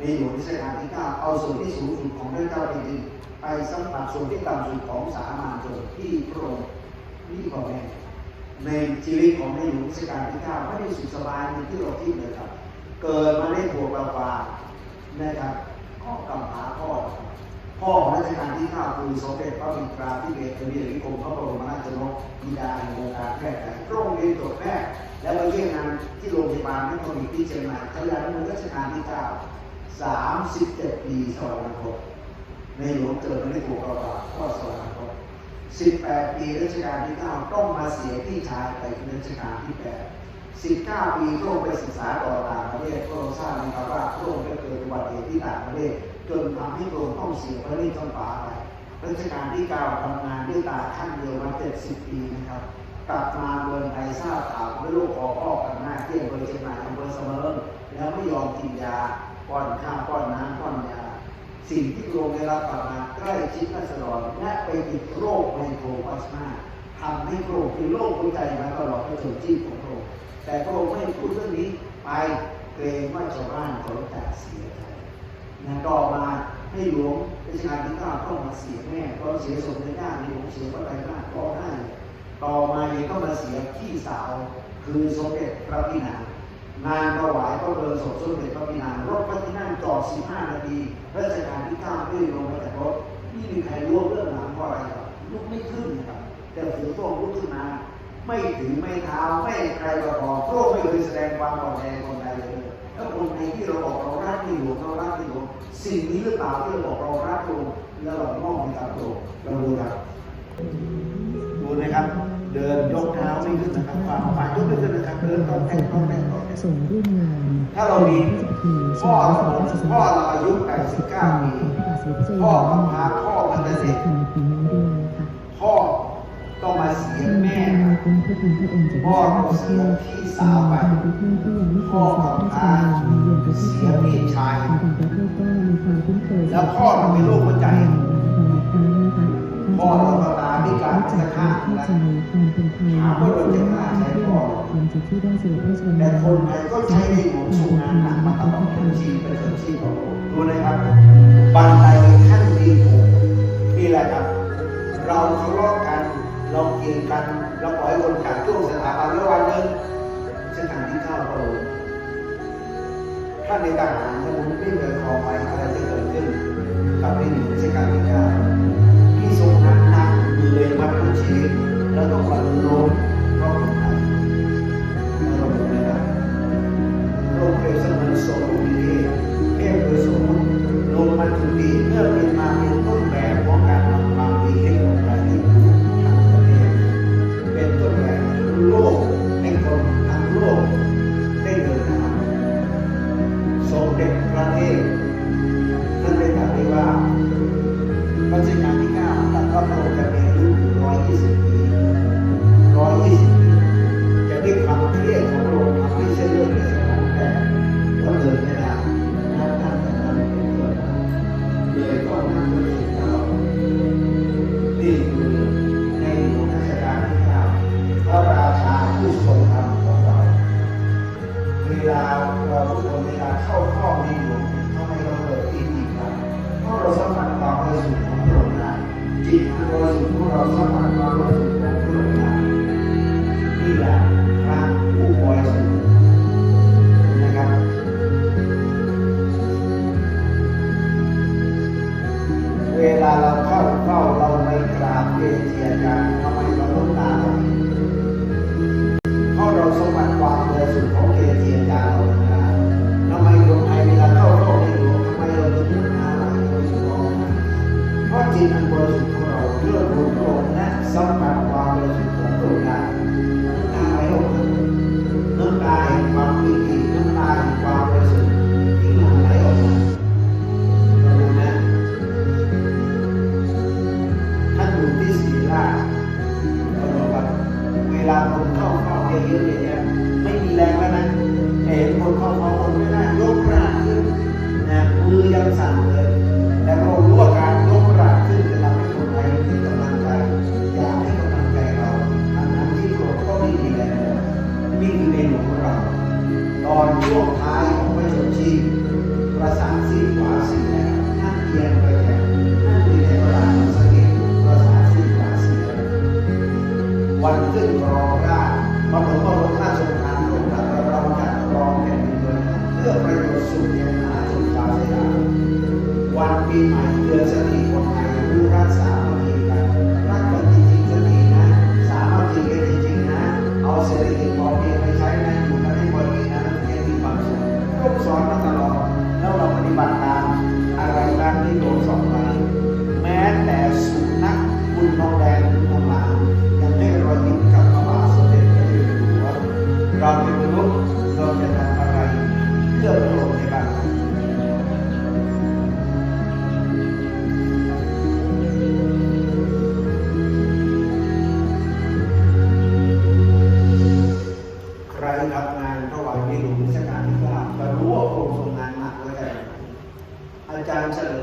ในหลวงรัชกาลที่เก้าเอาส่วนที่สูงสุดของพระเจ้าแผ่นดินไปสัมผัสส่วนที่ต่ำสุดของสามัญชนที่พระองค์นี่ก็แม่ในชีวิตของในหลวงรัชกาลที่เก้าไม่ได้สุขสบายอย่างที่เราคิดเลยครับ เกิดมาได้ผัวกระปานะครับข้อกำพร้าพ่อนพ่อของรัชกาลที่เก้าคือสมเด็จพระบิดาที่เบสเดียริคมพระบรมราชนกบิดาในวงการแพทย์ไทยพระองค์เรียนจบแพทย์แล้วไปเยี่ยมงานที่โรงพยาบาลนครศรีที่เชียงใหม่ขยันในรัชกาลที่เก้าสามสิบเจ็ดปีสวรรคตในหลวงเกิดมาได้ผัวกระปาพ่อสวรรคตสิบแปดปีรัชกาลที่เก้าต้องมาเสียพี่ชายไปเป็นรัชกาลที่แปด19 ปีพรคไปศึกษาต่อต่างประเทศพระองค์ทราบไหมครับว่าพระองค์ได้เกิดอุบัติเหตุที่ต่างประเทศจนทำให้พระองต้องเสียพระนิพพานไปรัชกาลที่ 9ทำงานด้วยตาข้างเดียวมา70 ปีนะครับกลับมาเมืองไทยทราบข่าวว่าลูกขอพ่อกันหน้าที่อำเภอเชียงใหม่อำเภอเสมิงแล้วไม่ยอมกินยา ป้อนข้าวป้อนน้ำป้อนยา สิ่งที่พรงได้รับกลับมาใกล้ชิดรัศดรและไปติดโรคไมโครพลาสมาทำให้พรงค์เป็นโรคหัวใจมาตลอดพระชนชีพของพรงค์แต่พระองค์ไม่พูดเรื่องนี้ไปเกรงว่าชาวบ้านเขาจะเสียใจนะต่อมาให้หลวงรัชกาลที่เก้าต้องมาเสียแม่ตอนเสียสมเด็จย่าในหลวงเสียพระไตรมาสร้องไห้ต่อมายังต้องมาเสียพี่สาวคือสมเด็จพระพินา งานถวายพระเพลิงศพสมเด็จพระพินางรถพระที่นั่งจอด15 นาทีรัชกาลที่เก้าไม่ลงมาจากรถไม่มีใครรู้เรื่องหลังเพราะอะไรครับลุกไม่ขึ้นครับแต่ถือตัวลุกขึ้นมา ไม่ถึงไม่เท้าไม่ใครประกอบพระองค์ไม่เคยแสดงความอ่อนแอคนใดเลยแล้วคนไทยที่เราบอกเรารักในหลวงเรารักในหลวงสิ่งนี้หรือเปล่าที่เราบอกเรารักพระองค์แล้วเรามอบให้กับพระองค์เราดูครับดูนะครับ เดินยกเท้าไม่ขึ้นนะครับความหมายยกไม่ขึ้นนะครับเดินต้องแต่งต้องแต่งต้องแต่งส่งร่วมงานถ้าเรามีพระเจ้าแผ่นดินพ่อเราอายุ89ปีพ่อกำพร้าพ่อมันจะเด็กทางพี่น้องด้วยนะคะพ่อต้องมาเสียแม่ทางคุณพระคุณพระองค์จะพ่อได้ต้องเสีเสียยพี่สาวไปทางประเทศที่ยังไม่เคพ่อยเสด็จพระราชดำเนินมาเยือนประเทศเสีไทยยพี่ชายทางประเทศก็มีความคุ้นเคยแล้วพ่อเราเป็นโรคหัวใจหลายครั้งนะคะพ่อเราก็ ตาพิการเข้าใจจะฆ่าเข้าใจความเป็นไทยถามว่าเราจะฆ่าใช้พ่อความจะที่ได้เสด็จพระราชดำเนิแต่คนไทยก็ใช้ในหลวงทรงงานหนักมาตลอดเป็นชีพเป็นคนชีพของเราดูนะครับบันไดขั้นดีผมนี่แหละครับ เราทะเลาะกันเราเกลียดกันเราปล่อยคนกัดช่วงสถาบันแล้ววันหนึ่งเส้นทางที่เข้าพระองค์ท่านในทหารถ้าผมไม่เคยคอไปอะไรจะเกิดขึ้นกับในหนึ่งเส้นทางที่เข้าานหนักเหนื่อยมาทั้งชีแล้วต้องมาลง อง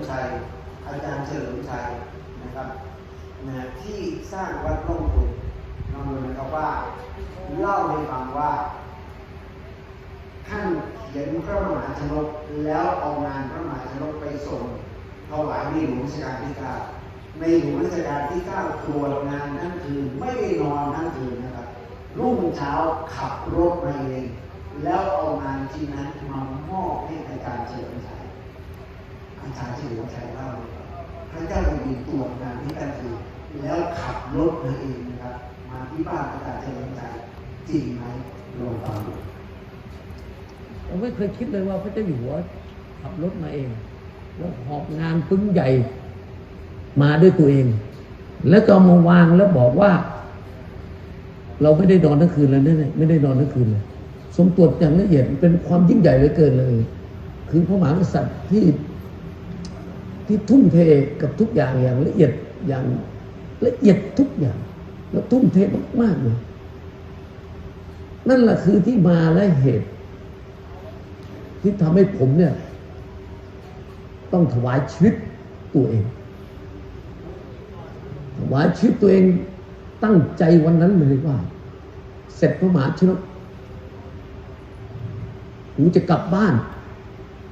มชัย อาจารย์เฉลิมชัยนะครับนะที่สร้างวัดร่องขุนนองเรียนนะครับว่าเล่าให้ฟังว่าท่านเขียนพระมหาชนกแล้วเอางานพระมหาชนกไปส่งถวายในหลวงรัชกาลที่เก้าในหลวงรัชกาลที่เก้าตรวจงานทั้งคืนไม่ได้นอนทั้งคืนนะครับ รุ่งเช้าขับรถมาเองแล้วเอางานที่นั้นมามอบให้อาจารย์เฉลิมชัย อาจารย์เฉลิมชัยเล่าเลยว่าพระเจ้าแผ่นดินตรวจงานที่กันคือแล้วขับรถมาเองนะครับ มาที่บ้านอาจารย์เฉลิมชัยจริงไหมลองฟังดูผมไม่เคยคิดเลยว่าพระเจ้าอยู่หัวขับรถมาเองแล้วหอบงานปึ้งใหญ่มาด้วยตัวเอง แล้วก็มาวางแล้วบอกว่า เราไม่ได้นอนทั้งคืนเลยเนี่ยไม่ได้นอนทั้งคืนเลยสมตรวจอย่างละเอียดเป็นความยิ่งใหญ่เหลือเกินเลย คือพระมหากษัตริย์ที่ ที่ทุ่มเทกับทุกอย่างอย่างละเอียดอย่างละเอียดทุกอย่าง แล้วทุ่มเทมากๆเลยนั่นแหละคือที่มาและเหตุ ที่ทำให้ผมเนี่ย ต้องถวายชีวิตตัวเอง ถวายชีวิตตัวเองตั้งใจวันนั้นเลยว่า เสร็จพระมหาชนกกูจะกลับบ้าน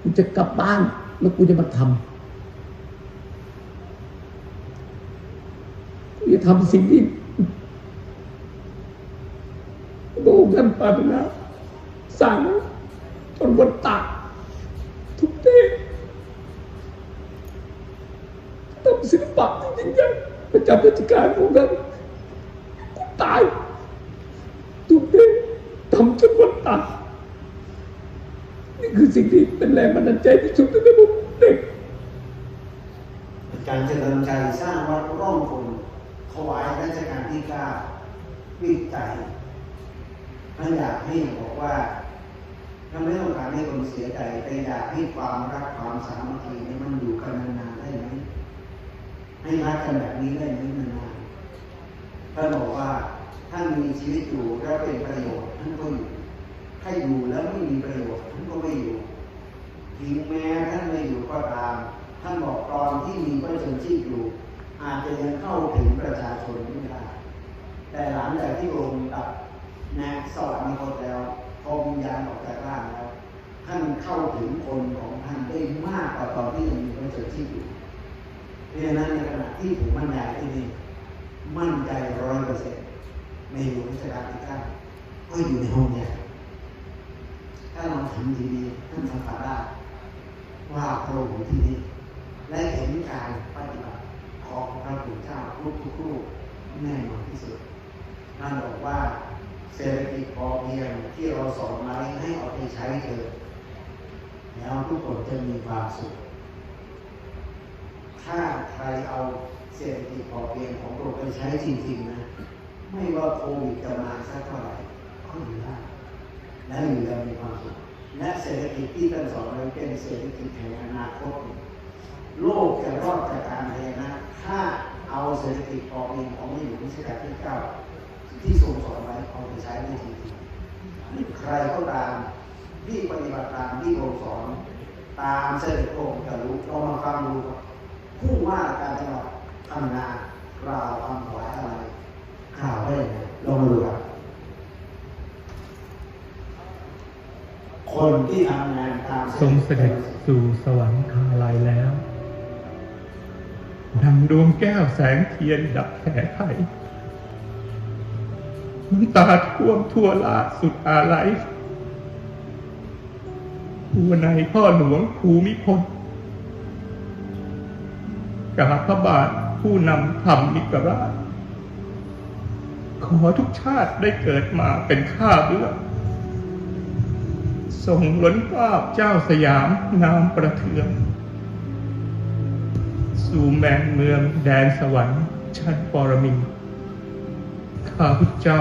กูจะกลับบ้านแล้วกูจะมาทำกูจะ ทำสิ่งที่โด่งกันปรานาสั่งจนวันตักทุกเทศทำศิลปะจริงๆจังประจำราชการของกันกูตายทุกเทศทำจนวันตักนี่คือสิ่งที่เป็นแรงบันดาลใจที่สุดตั้งแต่ผมเด็กอารเฉลิมชัยสร้างวัดร่องขุน รัชกาลที่เก้าวิจัยท่านอยากให้บอกว่าท่านไม่ต้องการให้คนเสียใจแต่อยากให้ความรักความสามัคคีนี่มันอยู่กันนานๆได้ไหมให้รักกันแบบนี้ได้ไหมนานๆท่านบอกว่าท่านมีชีวิตอยู่แล้วเป็นประโยชน์ท่านก็อยู่ถ้าอยู่แล้วไม่มีประโยชน์ท่านก็ไม่อยู่ถึงแม้ท่านไม่อยู่ก็ตาม ท่านบอกตอนที่มีพระชนชีพอยู่ อาจจะยังเข้าถึงประชาชนไม่ได้ แต่หลังจากที่องค์ตัดแนกสวรรคตแล้วพอวิญญาณออกจากร่างแล้วท่านเข้าถึงคนของท่านได้มากกว่าตอนที่ยังมีพระชนชีพอยู่เพราะฉะนั้นในขณะที่ผมบรรยายที่นี่มั่นใจร้อยเปอร์เซ็นต์ในหลวงรัชกาลที่เก้าก็อยู่ในห้องใหญ่ถ้าเราทำดีๆท่านสัมผัสได้ว่าพระองค์อยู่ที่นี่และเห็นการปฏิบัติของพระผู้เจ้าทุกทุกๆรูปแน่นอนที่สุด ท่านบอกว่าเศรษฐกิจพอเพียงที่เราสอนมาให้เอาไปใช้เถอะแล้วทุกคนจะมีความสุข ถ้าใครเอาเศรษฐกิจพอเพียงของเราไปใช้จริงๆนะ ไม่ว่าโควิดจะมาสักเท่าไหร่ก็อยู่ได้และอยู่อย่างมีความสุขและเศรษฐกิจที่ท่านสอนเราเป็นเศรษฐกิจแห่งอนาคตโลกจะรอดจากการแพ้นะถ้าเอาเศรษฐกิจพอเพียงของในหลวงรัชกาลที่เก้า ที่ทรงสอนไว้เอาไปใช้ได้จริงๆใครก็ตามที่ปฏิบัติตามที่ทรงสอน ตามเสด็จองค์จะรู้ลองมาฟังดูผู้ว่าการจังหวัดทำงานกล่าวคำถวายอะไร ข่าวได้ยังไงลองดูครับคนที่ทำงานตามทรงเสด็จสู่สวรรคาลัยแล้วดังดวงแก้วแสงเทียนดับแผลไข น้ำตาท่วมทั่วลาสุดอาลัยผู้ในพ่อหลวงภูมิพลกราพระบาทผู้นำธรรมนิกราช ขอทุกชาติได้เกิดมาเป็นข้าเบื้องทรงล้นเกล้าเจ้าสยามนามประเทือง สู่แมนเมืองแดนสวรรค์ชั้นปรมินทร์ ข้าพุทธเจ้า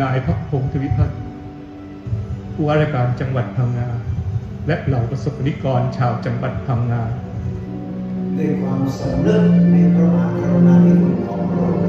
นายพระพงศ์ทวิพัฒน์ผู้ว่าราชการจังหวัดพังงา และเหล่าประสบนิกรชาวจังหวัดพังงาด้วยความสำนึกในพระมหากรุณาธิคุณของพระองค์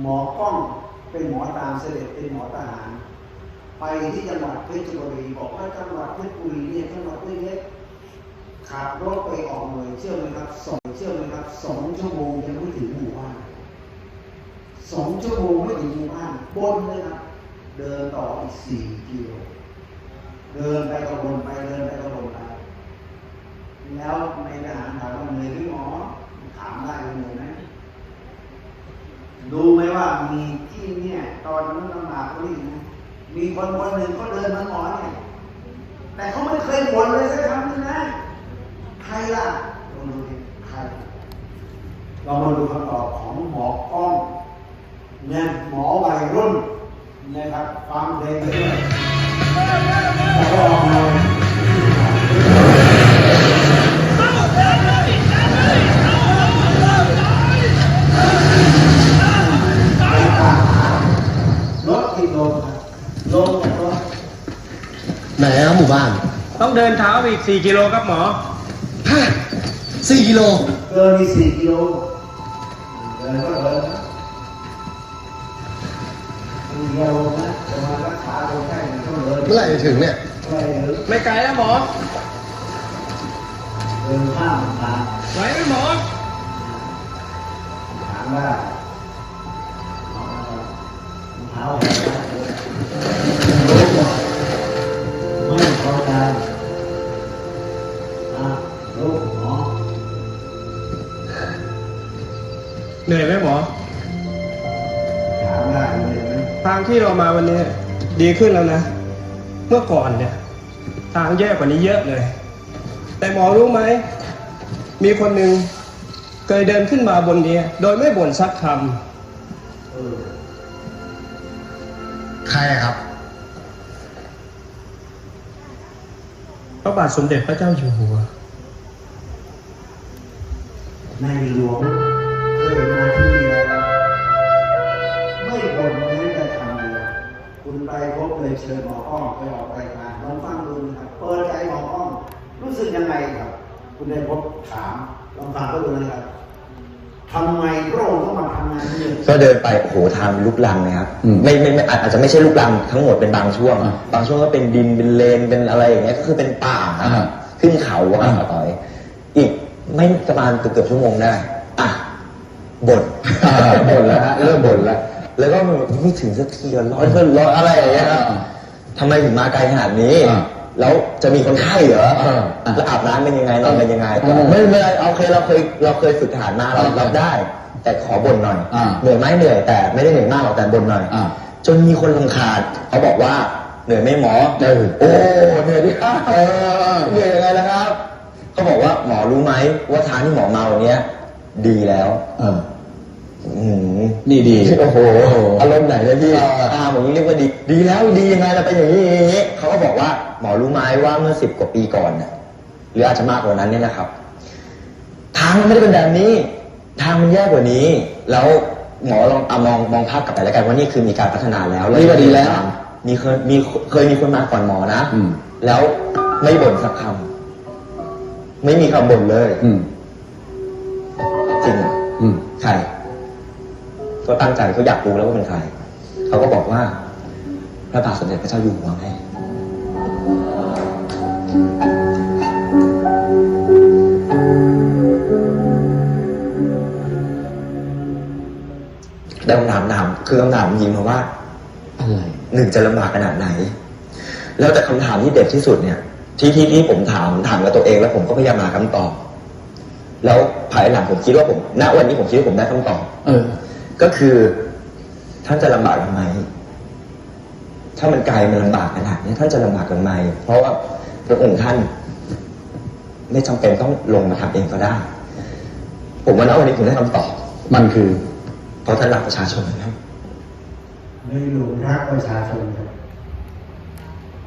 หมอกล้องเป็นหมอตามเสด็จเป็นหมอทหาร ไปที่จังหวัดเพชรบุรีบอกว่าจังหวัดเพชรบุรีเนี่ยจังหวัดเล็กขับรถไปออกหน่วยเชื่อไหมครับสองเชื่อไหมครับสองชั่วโมงยังไม่ถึงหมู่บ้าน สองชั่วโมงไม่ถึงหมู่บ้านบนเลยครับ เดินต่ออีกสี่กิโลเดินไปกระบนไปเดินไปกระบนไปแล้วในทหารถามว่าเหนื่อยไหมหมอถามได้เหนื่อยไหมดูไหมว่ามีที่เนี่ยตอนนั้นลำบากเขาอีกนะมีคนคนหนึ่งเขาเดินมาหมอเนี่ยแต่เขาไม่เคยบ่นเลยสักคำนึงนะใครล่ะลองดูดิใครเรามาดูคำตอบของหมอก้อง นี่ยหมอวัยรุ่นนะครับฟังเพลงไปด้วยแล้วก็ออกมาลดที่ลงครับลงจากรถไหนนะหมู่บ้าน ต้องเดินเท้าไปอีก 4 กิโลครับหมอฮะสี่กิโล เกินมีสี่กิโลเดินก็เดิน เดินเมื่อไหร่จะถึงเนี่ย ไม่เดินไม่ไกลแล้วหมอเดินข้ามทางไหวไหมหมอถามว่าเท้าแหกนะรู้หมดไม่พอใจอะลูกหมอเหนื่อยไหมหมอถามได้เลยไหม ทางที่เรามาวันนี้ดีขึ้นแล้วนะ เมื่อก่อนเนี่ย ทางแย่กว่านี้เยอะเลย แต่หมอรู้ไหม มีคนหนึ่งเคยเดินขึ้นมาบนนี้ โดยไม่บ่นสักคเออใครอะครับำพระบาทสมเด็จพระเจ้าอยู่หัวในหลวง บเลยเชิญหมออ้อมไปออกรายการลองฟังดูนะครับเปิดใจหมออ้อมรู้สึกยังไงครับ คุณได้พบถามลองฟังก็ดูนะครับทำไมพระองค์ต้องมาทำงานที่นี่ก็เดินไปโอ้โหทางลุกลังนะครับอืมไม่ไม่ไม่อาจอาจจะไม่ใช่ลุกลังทั้งหมดเป็นบางช่วงอ่าบางช่วงก็เป็นดินเป็นเลนเป็นอะไรอย่างเงี้ยก็คือเป็นป่านะครับอ่าขึ้นเขาอะครับอ่าต่อยอีกไม่ประมาณเกือบเกือบชั่วโมงได้อะบ่นอ่าบ่นแล้วฮะเริ่มบ่นแล้ว แล้วก็ไม่ถึงสักทีละร้อยเพื่อนร้อยอะไรอย่างเงี้ยครับอ่าทำไมถึงมาไกลขนาดนี้อ่าแล้วจะมีคนไข้เหรออ่าอ่าแล้วอาบน้ำเป็นยังไงนอนเป็นยังไงอ่าไม่ไม่เอาเคยเราเคยเราเคยฝึกทหารมาเราอ่าเราได้ แต่ขอบ่นหน่อยอ่าเหนื่อยไหมเหนื่อยแต่ไม่ได้เหนื่อยมากหรอกแต่บ่นหน่อยอ่าจนมีคนรำคาญเขาบอกว่าเหนื่อยไหมหมอเออโอ้เหนื่อยดิครับเออเหนื่อยยังไงล่ะครับเขาบอกว่าหมอรู้ไหมว่าทางที่หมอมาวันเนี้ยดีแล้วเอออื้อหือ นี่ดีโอ้โหอารมณ์ไหนเลยพี่เอออ่าผมเรียกว่าดี ดีแล้วดียังไงล่ะเป็นอย่างนี้อย่างนี้เขาก็บอกว่าหมอรู้ไหมว่าเมื่อสิบกว่าปีก่อนน่ะหรืออาจจะมากกว่านั้นเนี่ยนะครับ ทางมันไม่ได้เป็นแบบนี้ ทางมันแย่กว่านี้ แล้วหมอลองเอามองมองภาพกลับไปแล้วกันว่านี่คือมีการพัฒนาแล้วนี่ก็ดีแล้ว มีเคยมีเคยมีคนมาก่อนหมอนะอืมแล้วไม่บ่นสักคำไม่มีคำบ่นเลยอืมจริงอืมใคร ก็ตั้งใจเขาอยากรู้แล้วว่าเป็นใครเขาก็บอกว่า พระบาทสมเด็จพระเจ้าอยู่หัวไงแล้วคำถามถามคือคำถามยิงมาว่าอะไรหนึ่งจะลำบากขนาดไหน แล้วแต่คำถามที่เด็ดที่สุดเนี่ย ที่ที่ที่ผมถามถามกับตัวเองแล้วผมก็พยายามหาคำตอบ แล้วภายหลังผมคิดว่าผมณวันนี้ผมคิดว่าผมได้คำตอบ เออ ก็คือท่านจะลำบากทำไม ถ้ามันไกลมันลำบากขนาดนี้ท่านจะลำบากทำไม เพราะว่าพระองค์ท่าน ไม่จำเป็นต้องลงมาทำเองก็ได้ ผมว่าณวันนี้ผมได้คำตอบ มันคือเพราะท่านรักประชาชนนะในหลวงรักประชาชนครับ